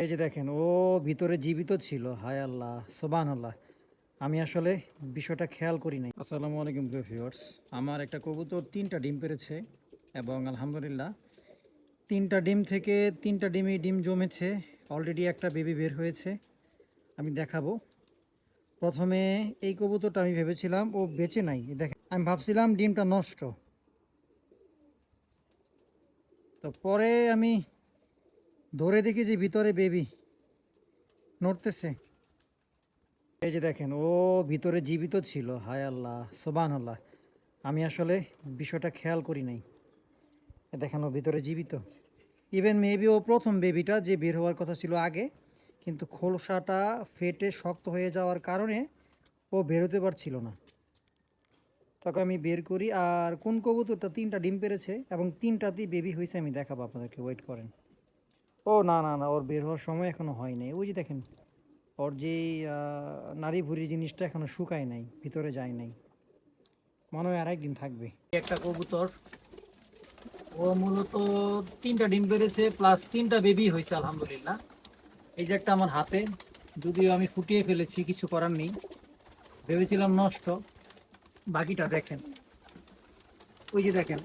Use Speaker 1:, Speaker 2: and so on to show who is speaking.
Speaker 1: এই যে দেখেন, ও ভিতরে জীবিত ছিল। হায় আল্লাহ সোবান আল্লাহ আমি আসলে বিষয়টা খেয়াল করি নাই। আসসালামু আলাইকুম ভিউয়ার্স আমার একটা কবুতর তিনটা ডিম পেরেছে এবং আলহামদুলিল্লাহ তিনটা ডিম থেকে তিনটা ডিমই ডিম জমেছে। অলরেডি একটা বেবি বের হয়েছে। আমি দেখাবো। প্রথমে এই কবুতরটা আমি ভেবেছিলাম ও বেঁচে নাই। দেখেন, আমি ভাবছিলাম ডিমটা নষ্ট। তো পরে আমি ধরে দেখি যে ভিতরে বেবি নড়তেছে। এই যে দেখেন, ও ভিতরে জীবিত ছিল। হায় আল্লাহ সোবান আল্লাহ আমি আসলে বিষয়টা খেয়াল করি নাই। দেখেন, ও ভিতরে জীবিত। ইভেন মেবি ও প্রথম বেবিটা যে বের হওয়ার কথা ছিল আগে, কিন্তু খোলসাটা ফেটে শক্ত হয়ে যাওয়ার কারণে ও বেরোতে পারছিল না। তখন আমি বের করি, আর কোন কবুতরটা তিনটা ডিম পেরেছে এবং তিনটাতেই বেবি হয়েছে, আমি দেখাবো আপনাদেরকে ওয়েট করেন। ও, না না না, ওর বের হওয়ার সময় এখনও হয় নাই। ওই যে দেখেন, ওর যে নারী ভুরি জিনিসটা এখনও শুকায় নাই, ভিতরে যায় নাই। মনে হয় আর একদিন থাকবে। একটা কবুতর, ও মূলত তিনটা ডিম পেরেছে প্লাস তিনটা বেবি হয়েছে, আলহামদুলিল্লাহ। এই যে একটা আমার হাতে, যদিও আমি ফুটিয়ে ফেলেছি, কিছু করার নেই। ভেবেছিলাম নষ্ট, বাকিটা দেখেন। ওই যে দেখেন